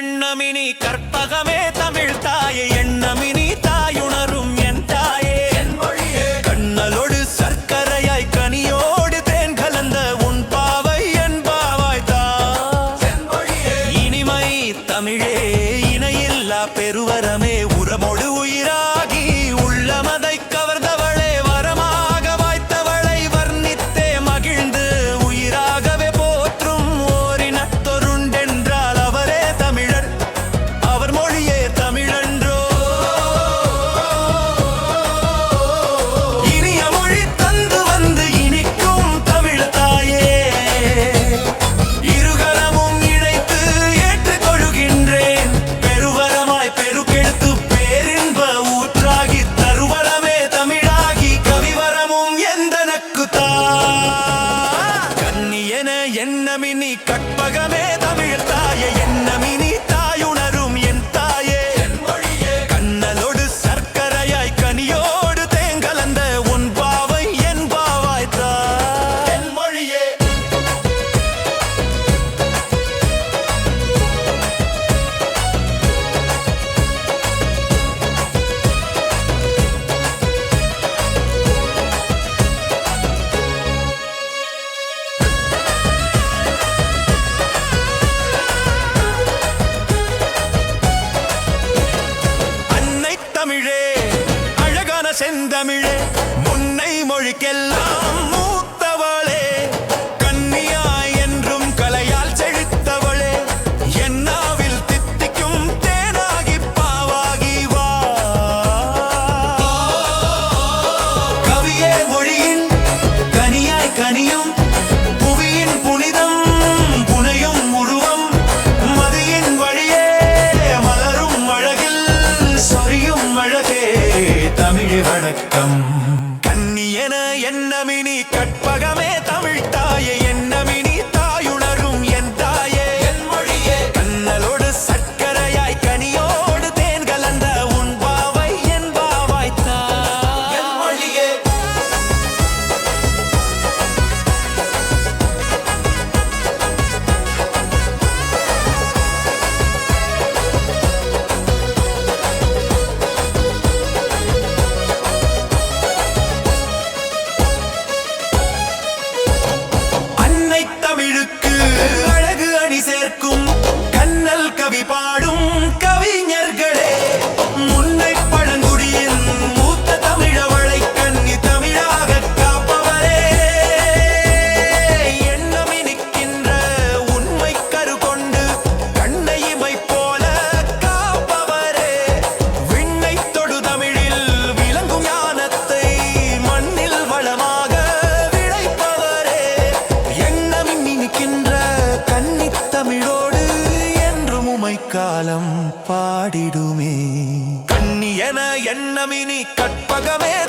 எண்ணமினி கற்பகமே தமிழ் தாயே எண்ணமினி தாயுணரும் என் தாயே. கண்ணலோடு சர்க்கரையாய் கனியோடு தேன் கலந்த உன் பாவை என் பாவாய் தா. இனிமை தமிழே இணையில்லா பெருவர. எண்ணமினி கற்பகமே தமிழ் தாய எண்ணமி செந்தமிழே முன்னை மொழிக்கெல்லாம் மூத்த வணக்கம். கண்ணியன என்னமினி கற்பகமே தமிழ் தாயை ser como காலம் பாடிடுமே. கண்ணியன எண்ணமினி கற்பகமே.